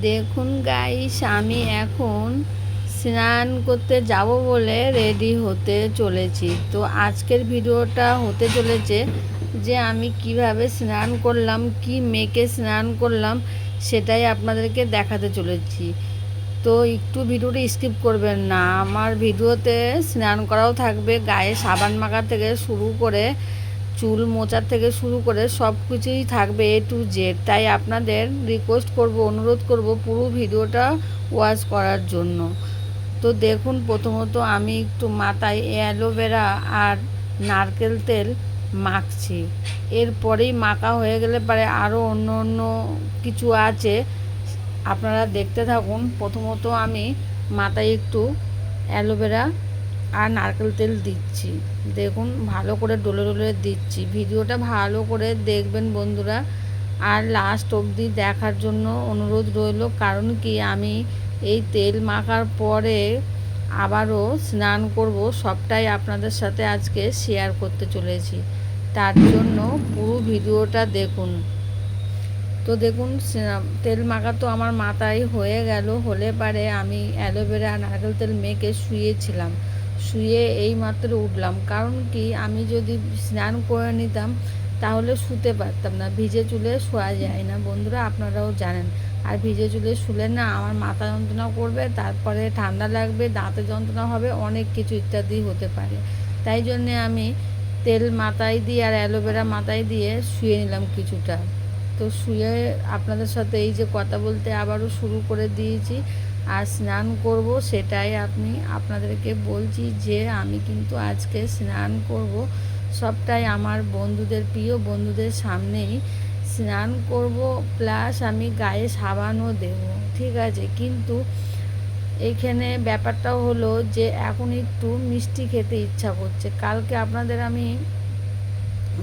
দেখুন গাইস আমি এখন স্নান করতে যাব বলে রেডি হতে চলেছি। তো আজকের ভিডিওটা হতে চলেছে যে আমি কীভাবে স্নান করলাম, কি মেখে স্নান করলাম, সেটাই আপনাদেরকে দেখাতে চলেছি। তো একটু ভিডিওটা স্কিপ করবেন না, আমার ভিডিওতে স্নান করাও থাকবে, গায়ে সাবান মাখা থেকে শুরু করে চুল মোচার থেকে শুরু করে সব কিছুই থাকবে এ টু জেড তাই আপনাদের রিকোয়েস্ট করব, অনুরোধ করব পুরো ভিডিওটা ওয়াচ করার জন্য। তো দেখুন, প্রথমত আমি একটু মাথায় অ্যালোভেরা আর নারকেল তেল মাখছি। এরপরেই মাখা হয়ে গেলে পরে আরও অন্য অন্য কিছু আছে। আপনারা দেখতে থাকুন। প্রথমত আমি মাথায় একটু অ্যালোভেরা আর নারকেল তেল দিচ্ছি। দেখুন, ভালো করে ডলে ডলে দিচ্ছি। ভিডিওটা ভালো করে দেখবেন বন্ধুরা। আর লাস্ট অবধি দেখার জন্য অনুরোধ রইল, কারণ কি আমি এই তেল মাখার পরে আবারও স্নান করব, সবটাই আপনাদের সাথে আজকে শেয়ার করতে চলেছি। তার জন্য পুরো ভিডিওটা দেখুন। তো দেখুন তেল মাখা তো আমার মাথায় হয়ে গেল, হলে পারে আমি অ্যালোভেরা নারকেল তেল মেখে শুয়েছিলাম। শুয়ে এই মাত্র উঠলাম। কারণ কি, আমি যদি স্নান করে নিতাম, তাহলে শুতে পারতাম না। ভিজে চুলে শোয়া যায় না। বন্ধুরা, আপনারাও জানেন। আর ভিজে চুলে শুলে না আমার মাথা যন্ত্রণা করবে, তারপরে ঠান্ডা লাগবে, দাঁতে যন্ত্রণা হবে, অনেক কিছু ইত্যাদি হতে পারে। তাই জন্যে আমি তেল মাথায় দিয়ে আর অ্যালোভেরা মাথায় দিয়ে শুয়ে নিলাম কিছুটা। তো শুয়ে আপনাদের সাথে এই যে কথা বলতে আবারও শুরু করে দিয়েছি। আর স্নান করব সেটাই আপনি আপনাদেরকে বলছি যে আমি কিন্তু আজকে স্নান করব। সবটাই আমার বন্ধুদের, প্রিয় বন্ধুদের সামনেই স্নান করব, প্লাস আমি গায়ে সাবানও দেব, ঠিক আছে? কিন্তু এখানে ব্যাপারটাও হলো যে এখন একটু মিষ্টি খেতে ইচ্ছা করছে। কালকে আপনাদের আমি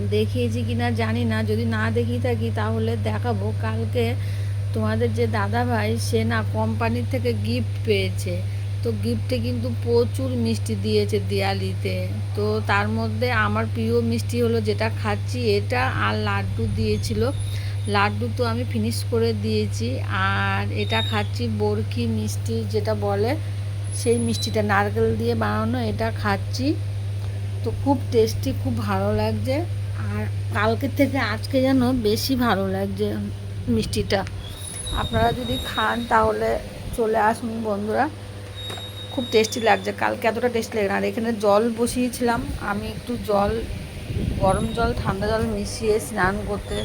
দেখিয়েছি কি না জানি না, যদি না দেখিয়ে থাকি তাহলে দেখাবো। কালকে তোমাদের যে দাদা ভাই সে না কোম্পানির থেকে গিফট পেয়েছে। তো গিফটে কিন্তু প্রচুর মিষ্টি দিয়েছে দিয়ালিতে। তো তার মধ্যে আমার প্রিয় মিষ্টি হলো যেটা খাচ্ছি, এটা আর লাড্ডু দিয়েছিল। লাড্ডু তো আমি ফিনিশ করে দিয়েছি। আর এটা খাচ্ছি বরকি মিষ্টি যেটা বলে, সেই মিষ্টিটা নারকেল দিয়ে বানানো, এটা খাচ্ছি। তো খুব টেস্টি খুব ভালো লাগছে। আর কালকের থেকে আজকে যেন বেশি ভালো লাগছে মিষ্টিটা। আপনারা যদি খান তাহলে চলে আসুন বন্ধুরা। খুব টেস্টি লাগছে। কালকে এতটা টেস্টি লাগে না। আর এখানে জল বসিয়েছিলাম। আমি একটু জল, গরম জল, ঠান্ডা জল মিশিয়ে স্নান করতে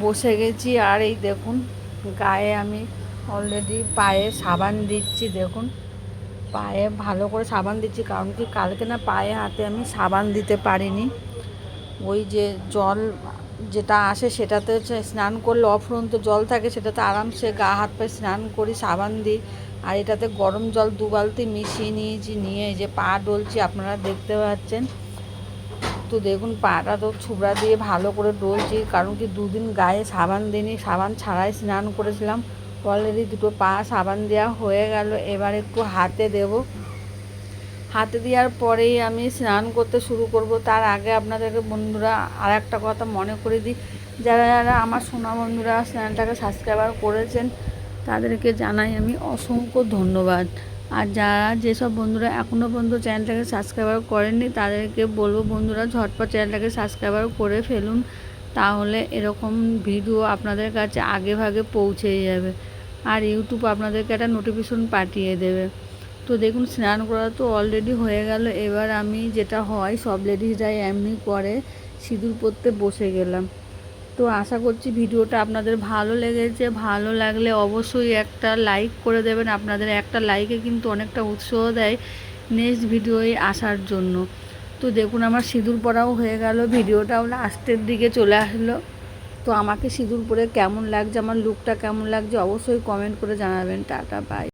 বসে গেছি। আর এই দেখুন, গায়ে আমি অলরেডি পায়ে সাবান দিচ্ছি, দেখুন। পায়ে ভালো করে সাবান দিচ্ছি, কারণ কি কালকে না পায়ে হাতে আমি সাবান দিতে পারিনি। ওই যে জল যেটা আসে সেটাতে হচ্ছে স্নান করলে অফুরন্ত জল থাকে, সেটাতে আরামসে গা হাত পায়ে স্নান করি, সাবান দিই। আর এটাতে গরম জল দু বালতি মিশিয়ে নিয়েছি, নিয়ে যে পা ডলছি, আপনারা দেখতে পাচ্ছেন। তো দেখুন, পাটা তো ছুবড়া দিয়ে ভালো করে ডলছি, কারণ কি দুদিন গায়ে সাবান দিইনি, সাবান ছাড়াই স্নান করেছিলাম। অলরেডি দুটো পা সাবান দেওয়া হয়ে গেল, এবার একটু হাতে দেব। হাতে দেওয়ার পরেই আমি স্নান করতে শুরু করব। তার আগে আপনাদেরকে বন্ধুরা আর একটা কথা মনে করে দিই। যারা যারা আমার সোনা বন্ধুরা চ্যানেলটাকে সাবস্ক্রাইবার করেছেন, তাদেরকে জানাই আমি অসংখ্য ধন্যবাদ। আর যারা যেসব বন্ধুরা এখনও পর্যন্ত চ্যানেলটাকে সাবস্ক্রাইবার করেননি, তাদেরকে বলব বন্ধুরা ঝটপট চ্যানেলটাকে সাবস্ক্রাইবার করে ফেলুন। তাহলে এরকম ভিডিও আপনাদের কাছে আগে ভাগে পৌঁছে যাবে। আর ইউটিউব আপনাদেরকে একটা নোটিফিকেশন পাঠিয়ে দেবে। তো দেখুন, স্নান করা তো অলরেডি হয়ে গেল। এবার আমি যেটা হয়, সব লেডিসরাই এমনি করে সিঁদুর পরতে বসে গেলাম। তো আশা করছি ভিডিওটা আপনাদের ভালো লেগেছে। ভালো লাগলে অবশ্যই একটা লাইক করে দেবেন। আপনাদের একটা লাইকে কিন্তু অনেকটা উৎসাহ দেয় নেক্সট ভিডিওয়ে আসার জন্য। তো দেখুন, আমার সিঁদুর পরাও হয়ে গেল। ভিডিওটাও লাস্টের দিকে চলে আসলো। তো আমাকে সিঁদুর পরে কেমন লাগছে, আমার লুকটা কেমন লাগছে, অবশ্যই কমেন্ট করে জানাবেন। Tata bye